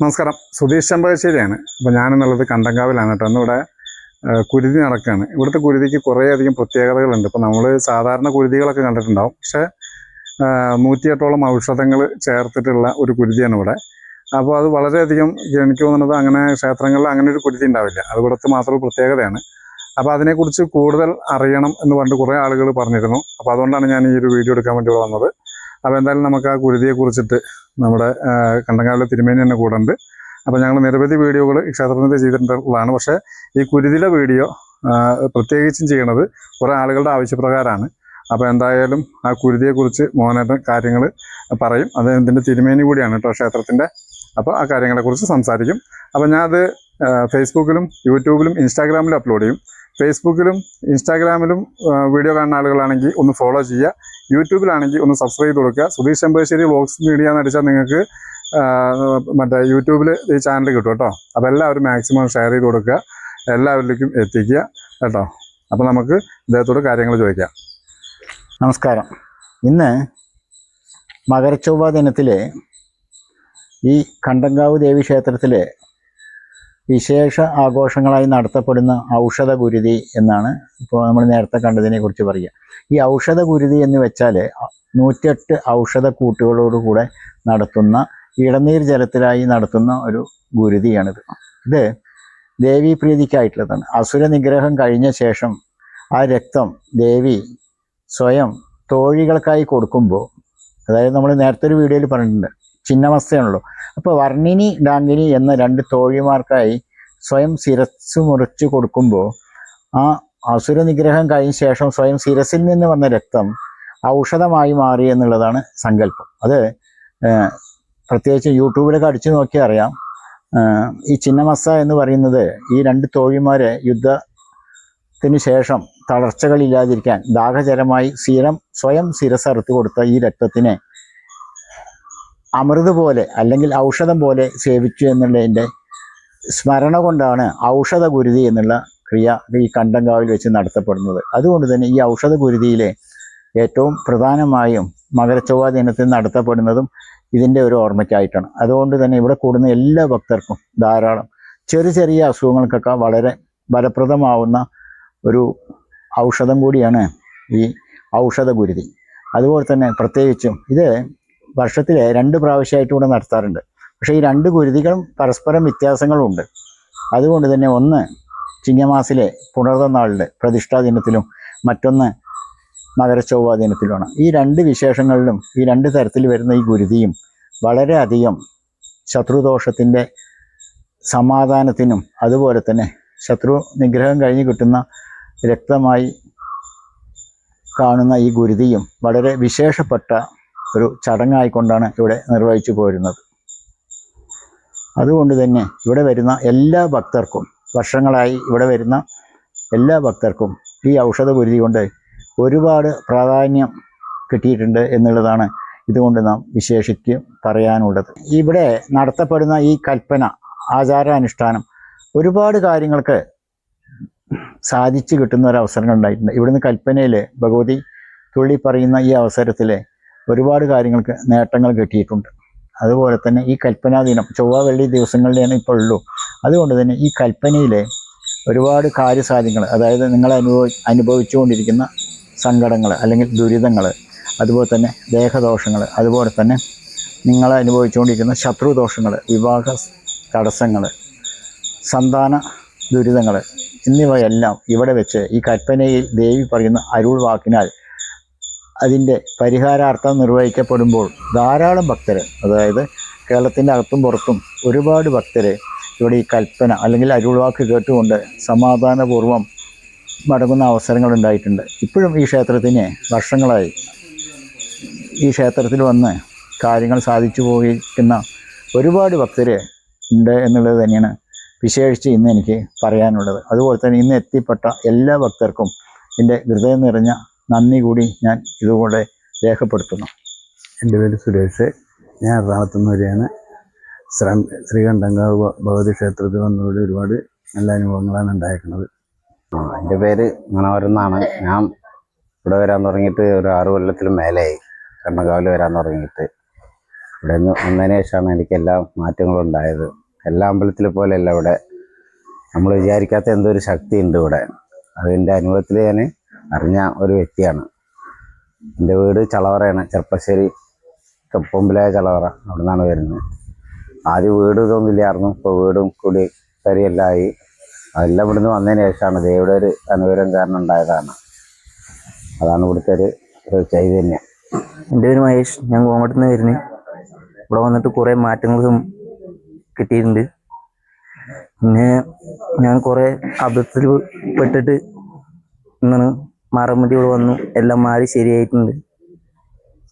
നമസ്കാരം. സുധീഷ് ചെമ്പകശ്ശേരിയാണ്. അപ്പോൾ ഞാനെന്നുള്ളത് കണ്ടങ്കാവിലാണ് കേട്ടോ. ഇന്നിവിടെ ആ, കുരുതി നടക്കുകയാണ് ഇവിടുത്തെ കുരുതിക്ക് കുറേയധികം പ്രത്യേകതകളുണ്ട്. ഇപ്പോൾ നമ്മൾ സാധാരണ കുരുതികളൊക്കെ കണ്ടിട്ടുണ്ടാവും. പക്ഷേ നൂറ്റിയെട്ടോളം ഔഷധങ്ങൾ ചേർത്തിട്ടുള്ള ഒരു കുരുതിയാണ് ഇവിടെ. അപ്പോൾ അത് വളരെയധികം എനിക്ക് തോന്നുന്നത് അങ്ങനെ ക്ഷേത്രങ്ങളിൽ അങ്ങനെ ഒരു കുരുതി ഉണ്ടാവില്ല. അത് ഇവിടുത്തെ മാത്രം പ്രത്യേകതയാണ്. അപ്പോൾ അതിനെക്കുറിച്ച് കൂടുതൽ അറിയണം എന്ന് പറഞ്ഞിട്ട് കുറേ ആളുകൾ പറഞ്ഞിരുന്നു. അപ്പോൾ അതുകൊണ്ടാണ് ഞാൻ ഈ ഒരു വീഡിയോ എടുക്കാൻ വേണ്ടി ഇവിടെ വന്നത്. അപ്പോൾ എന്തായാലും നമുക്ക് ആ കുരുതിയെ കുറിച്ചിട്ട് നമ്മുടെ കണ്ടങ്ങാവിലെ തിരുമേനി തന്നെ കൂടെ ഉണ്ട് അപ്പോൾ ഞങ്ങൾ നിരവധി വീഡിയോകൾ ഈ ക്ഷേത്രത്തിന്റെ ചെയ്തിട്ടുള്ളതാണ്. പക്ഷേ ഈ കുരുതിലെ വീഡിയോ പ്രത്യേകിച്ചും ചെയ്യണത് കുറേ ആളുകളുടെ ആവശ്യപ്രകാരമാണ്. അപ്പോൾ എന്തായാലും ആ കുരുതിയെക്കുറിച്ച് മോഹനേട്ടൻ കാര്യങ്ങൾ പറയും. അത് ഇതിന്റെ തിരുമേനി കൂടിയാണ് കേട്ടോ ക്ഷേത്രത്തിന്റെ അപ്പോൾ ആ കാര്യങ്ങളെക്കുറിച്ച് സംസാരിക്കും. അപ്പോൾ ഞാനത് ഫേസ്ബുക്കിലും യൂട്യൂബിലും ഇൻസ്റ്റാഗ്രാമിലും അപ്ലോഡ് ചെയ്യും. ഫേസ്ബുക്കിലും ഇൻസ്റ്റാഗ്രാമിലും വീഡിയോ കാണുന്ന ആളുകളാണെങ്കിൽ ഒന്ന് ഫോളോ ചെയ്യുക. യൂട്യൂബിലാണെങ്കിൽ ഒന്ന് സബ്സ്ക്രൈബ് ചെയ്ത് കൊടുക്കുക. സുധീഷ് ചെമ്പേശ്ശേരി വ്ളോഗ്സ് മീഡിയ എന്ന് അടിച്ചാൽ നിങ്ങൾക്ക് മറ്റേ യൂട്യൂബിൽ ഈ ചാനൽ കിട്ടും കേട്ടോ. അപ്പോൾ എല്ലാവരും മാക്സിമം ഷെയർ ചെയ്ത് കൊടുക്കുക. എല്ലാവരിലേക്കും എത്തിക്കുക കേട്ടോ. അപ്പോൾ നമുക്ക് ഇദ്ദേഹത്തോട് കാര്യങ്ങൾ ചോദിക്കാം. നമസ്കാരം. ഇന്ന് മകരച്ചൊവ്വ ദിനത്തിലെ ഈ കണ്ടങ്കാവ് ദേവി ക്ഷേത്രത്തിലെ വിശേഷ ആഘോഷങ്ങളായി നടത്തപ്പെടുന്ന ഔഷധ ഗുരുതി എന്നാണ് ഇപ്പോൾ നമ്മൾ നേരത്തെ കണ്ടതിനെ കുറിച്ച് പറയുക. ഈ ഔഷധ ഗുരുതി എന്ന് വെച്ചാൽ നൂറ്റെട്ട് ഔഷധ കൂട്ടുകളോടുകൂടെ നടത്തുന്ന ഇളനീർ ജലത്തിലായി നടത്തുന്ന ഒരു ഗുരുതിയാണിത്. ഇത് ദേവീപ്രീതിക്കായിട്ടുള്ളതാണ് അസുര നിഗ്രഹം കഴിഞ്ഞ ശേഷം ആ രക്തം ദേവി സ്വയം തോഴികൾക്കായി കൊടുക്കുമ്പോൾ അതായത് നമ്മൾ നേരത്തെ ഒരു വീഡിയോയിൽ പറഞ്ഞിട്ടുണ്ട് ചിന്നമസ്തയാണല്ലോ അപ്പോൾ വർണിനി ഡാങ്കിനി എന്ന രണ്ട് തോഴിമാർക്കായി സ്വയം ശിരസ് മുറിച്ചു കൊടുക്കുമ്പോൾ ആ അസുര നിഗ്രഹം കഴിഞ്ഞ ശേഷം സ്വയം ശിരസിൽ നിന്ന് വന്ന രക്തം ഔഷധമായി മാറി എന്നുള്ളതാണ് സങ്കല്പം. അത് പ്രത്യേകിച്ച് യൂട്യൂബിലൊക്കെ അടിച്ചു നോക്കിയാൽ അറിയാം. ഈ ചിന്നമസ്സ എന്ന് പറയുന്നത് ഈ രണ്ട് തോഴിമാരെ യുദ്ധത്തിന് ശേഷം തളർച്ചകളില്ലാതിരിക്കാൻ ദാഹജലമായി സീരം സ്വയം ശിരസറുത്ത് കൊടുത്ത ഈ രക്തത്തിനെ അമൃത് പോലെ അല്ലെങ്കിൽ ഔഷധം പോലെ സേവിച്ചു എന്നുള്ളതിന്റെ സ്മരണ കൊണ്ടാണ് ഔഷധ ഗുരുതി എന്നുള്ള ക്രിയ ഈ കണ്ടങ്കാവിൽ വെച്ച് നടത്തപ്പെടുന്നത്. അതുകൊണ്ട് തന്നെ ഈ ഔഷധ ഗുരുതിയിലെ ഏറ്റവും പ്രധാനമായും മകരച്ചൊവ്വ ദിനത്തിൽ നടത്തപ്പെടുന്നതും ഇതിന്റെ ഒരു ഓർമ്മയ്ക്കായിട്ടാണ്. അതുകൊണ്ട് തന്നെ ഇവിടെ കൂടുന്ന എല്ലാ ഭക്തർക്കും ധാരാളം ചെറിയ ചെറിയ അസുഖങ്ങൾക്കൊക്കെ വളരെ ഫലപ്രദമാവുന്ന ഒരു ഔഷധം കൂടിയാണ് ഈ ഔഷധ ഗുരുതി അതുപോലെ തന്നെ പ്രത്യേകിച്ചും ഇത് വർഷത്തിലെ രണ്ട് പ്രാവശ്യമായിട്ട് ഇവിടെ നടത്താറുണ്ട്. പക്ഷേ ഈ രണ്ട് കുരുതികളും പരസ്പരം വ്യത്യാസങ്ങളുണ്ട്. അതുകൊണ്ട് തന്നെ ഒന്ന് ചിങ്ങമാസിലെ പുണർന്ന പ്രതിഷ്ഠാ ദിനത്തിലും മറ്റൊന്ന് മകരച്ചൊവ്വ ദിനത്തിലുമാണ്. ഈ രണ്ട് വിശേഷങ്ങളിലും ഈ രണ്ട് തരത്തിൽ വരുന്ന ഈ ഗുരുതിയും വളരെയധികം ശത്രുദോഷത്തിന്റെ സമാധാനത്തിനും അതുപോലെ തന്നെ ശത്രു നിഗ്രഹം കഴിഞ്ഞ് കിട്ടുന്ന രക്തമായി കാണുന്ന ഈ ഗുരുതിയും വളരെ വിശേഷപ്പെട്ട ഒരു ചടങ്ങായിക്കൊണ്ടാണ് ഇവിടെ നിർവഹിച്ചു പോരുന്നത്. അതുകൊണ്ട് തന്നെ ഇവിടെ വരുന്ന എല്ലാ ഭക്തർക്കും വർഷങ്ങളായി ഇവിടെ വരുന്ന എല്ലാ ഭക്തർക്കും ഈ ഔഷധ ഗുരുതി കൊണ്ട് ഒരുപാട് പ്രാധാന്യം കിട്ടിയിട്ടുണ്ട് എന്നുള്ളതാണ് ഇതുകൊണ്ട് നാം വിശേഷിച്ച് പറയാനുള്ളത്. ഇവിടെ നടത്തപ്പെടുന്ന ഈ കൽപ്പന ആചാരാനുഷ്ഠാനം ഒരുപാട് കാര്യങ്ങൾക്ക് സാധിച്ചു കിട്ടുന്ന ഒരു അവസരങ്ങൾ ഉണ്ടായിട്ടുണ്ട്. ഇവിടുന്ന് കൽപ്പനയിൽ ഭഗവതി തുള്ളി പറയുന്ന ഈ അവസരത്തിൽ ഒരുപാട് കാര്യങ്ങൾക്ക് നേട്ടങ്ങൾ കിട്ടിയിട്ടുണ്ട്. അതുപോലെ തന്നെ ഈ കൽപ്പനാ ദിനം ചൊവ്വ വെള്ളി ദിവസങ്ങളിലാണ് ഇപ്പോൾ ഉള്ളൂ. അതുകൊണ്ട് തന്നെ ഈ കൽപ്പനയിലെ ഒരുപാട് കാര്യസാധ്യങ്ങൾ അതായത് നിങ്ങൾ അനുഭവ അനുഭവിച്ചുകൊണ്ടിരിക്കുന്ന സങ്കടങ്ങൾ അല്ലെങ്കിൽ ദുരിതങ്ങൾ അതുപോലെ തന്നെ ദേഹദോഷങ്ങൾ അതുപോലെ തന്നെ നിങ്ങൾ അനുഭവിച്ചുകൊണ്ടിരിക്കുന്ന ശത്രുദോഷങ്ങൾ വിവാഹ തടസ്സങ്ങൾ സന്താന ദുരിതങ്ങൾ എന്നിവയെല്ലാം ഇവിടെ വെച്ച് ഈ കൽപ്പനയിൽ ദേവി പറയുന്ന അരുൾ വാക്കിനാൽ അതിന്റെ പരിഹാരാർത്ഥം നിർവഹിക്കപ്പെടുമ്പോൾ ധാരാളം ഭക്തർ അതായത് കേരളത്തിന്റെ അകത്തും പുറത്തും ഒരുപാട് ഭക്തർ ഇവിടെ ഈ കൽപ്പന അല്ലെങ്കിൽ അരുൾവാക്ക് കേട്ടുകൊണ്ട് സമാധാനപൂർവം മടങ്ങുന്ന അവസരങ്ങൾ ഉണ്ടായിട്ടുണ്ട്. ഇപ്പോഴും ഈ ക്ഷേത്രത്തിന് വർഷങ്ങളായി ഈ ക്ഷേത്രത്തിൽ വന്ന് കാര്യങ്ങൾ സാധിച്ചു പോയിരിക്കുന്ന ഒരുപാട് ഭക്തർ ഉണ്ട് എന്നുള്ളത് തന്നെയാണ് വിശേഷിച്ച് ഇന്ന് എനിക്ക് പറയാനുള്ളത്. അതുപോലെ തന്നെ ഇന്ന് എത്തിപ്പെട്ട എല്ലാ ഭക്തർക്കും എന്റെ ഹൃദയം നിറഞ്ഞ നന്ദി കൂടി ഞാൻ ഇതുകൂടെ രേഖപ്പെടുത്തുന്നു. എന്റെ പേര് സുരേഷ്. ഞാൻ എറണാകുളത്തുനിന്നവരെയാണ്. നിന്ന് വരികയാണ് ശ്രീ ശ്രീകണ്ഠങ്കാവ് ഭഗവതി ക്ഷേത്രത്തിൽ വന്നതോടെ ഒരുപാട് നല്ല അനുഭവങ്ങളാണ് ഉണ്ടായിരിക്കുന്നത്. ആ, എന്റെ പേര് മനോഹരൻ എന്നാണ് ഞാൻ ഇവിടെ വരാൻ തുടങ്ങിയിട്ട് ഒരു ആറു കൊല്ലത്തിലും മേലെയായി. കണ്ണകാവിൽ വരാൻ തുടങ്ങിയിട്ട്. ഇവിടെ നിന്ന് വന്നതിന് ശേഷമാണ് എനിക്ക് എല്ലാ മാറ്റങ്ങളും ഉണ്ടായത് എല്ലാ അമ്പലത്തിലെ പോലെയല്ല ഇവിടെ. നമ്മൾ വിചാരിക്കാത്ത എന്തോ ഒരു ശക്തി ഉണ്ട് ഇവിടെ. അതിന്റെ അനുഭവത്തിൽ ഞാൻ അറിഞ്ഞ ഒരു വ്യക്തിയാണ്. എന്റെ വീട് ചളവറയാണ്. ചെറുപ്പശ്ശേരി പൊമ്പിലായ ചളവറ അവിടെ നിന്നാണ് വരുന്നത്. ആദ്യം വീട് ഇതൊന്നും ഇല്ലായിരുന്നു ഇപ്പോൾ വീടും കൂടി കരിയെല്ലാം ആയി അതെല്ലാം ഇവിടുന്ന് വന്നതിന് ശേഷമാണ് ദൈവയുടെ ഒരു അനുഗ്രഹം കാരണം ഉണ്ടായതാണ്. അതാണ് ഇവിടുത്തെ ഒരു ചൈതന്യം. എന്റെ പേര് മഹേഷ്. ഞാൻ കോങ്ങോട്ട് നിന്ന് വരുന്നത് ഇവിടെ വന്നിട്ട് കുറേ മാറ്റങ്ങളും കിട്ടിയിട്ടുണ്ട്. പിന്നെ ഞാൻ കുറേ അബദ്ധത്തിൽ പെട്ടിട്ട് ഇങ്ങനെ മാറാൻ വേണ്ടി ഇവിടെ വന്നു. എല്ലാം മാറി ശരിയായിട്ടുണ്ട്.